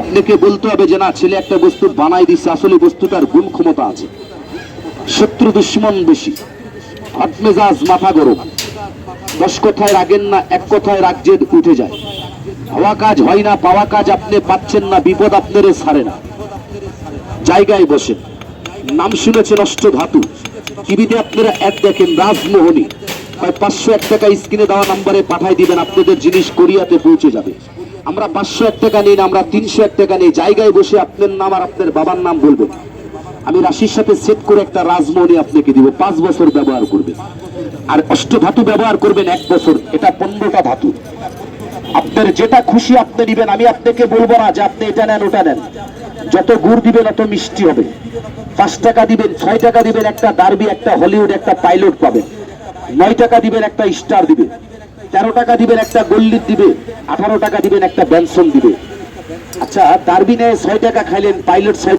আপনাকে বলতে হবে যে না, ছেলে একটা বস্তু বানাই দিচ্ছে আসলে বস্তুটার গুণ ক্ষমতা আছে। শত্রু দুশ্মন বেশি। হট মেজাজ মাথা গরম। দশ কথায় রাগেন না, এক কথায় রাজ্যের উঠে যায়। হওয়া কাজ হয় না, পাওয়া কাজ আপনি পাচ্ছেন না, বিপদ আপনারে ছাড়ে না। জায়গায় বসে নাম শুনেছেন অষ্ট ধাতু টিভিতে আপনারা এক দেখেন, রাজমোহনী। প্রায় পাঁচশো এক টাকা স্ক্রিনে দেওয়া নাম্বারে পাঠাই দিবেন, আপনাদের জিনিস কোরিয়াতে পৌঁছে যাবে। আমরা পাঁচশো এক টাকা নিই না, আমরা তিনশো এক টাকা নিই। জায়গায় বসে আপনার নাম আর আপনার বাবার নাম বলবেন। আমি রাশির সাথে সেট করে একটা রাজমোহনী আপনাকে দিব। পাঁচ বছর ব্যবহার করবেন। আর অষ্ট ধাতু ব্যবহার করবেন এক বছর। এটা পনেরোটা ধাতু। আপনার যেটা খুশি আপনি নিবেন আমি আপনাকে বলব না যে আপনি এটা নেন, ওটা নেন। যত গুড় দিবেন, অত মিষ্টি হবে। পাঁচ টাকা দিবেন, ছয় টাকা দিবেন, একটা দার্বি একটা হলিউড, একটা পাইলট পাবেন। নয় টাকা দিবেন, একটা স্টার দিবে। তেরো টাকা দিবেন, একটা গল্লির দিবে। আঠারো টাকা দিবেন একটা বেনসন দিবে। আচ্ছা ডার্বি ছয় টাকা খাইলেন পাইলট ছয়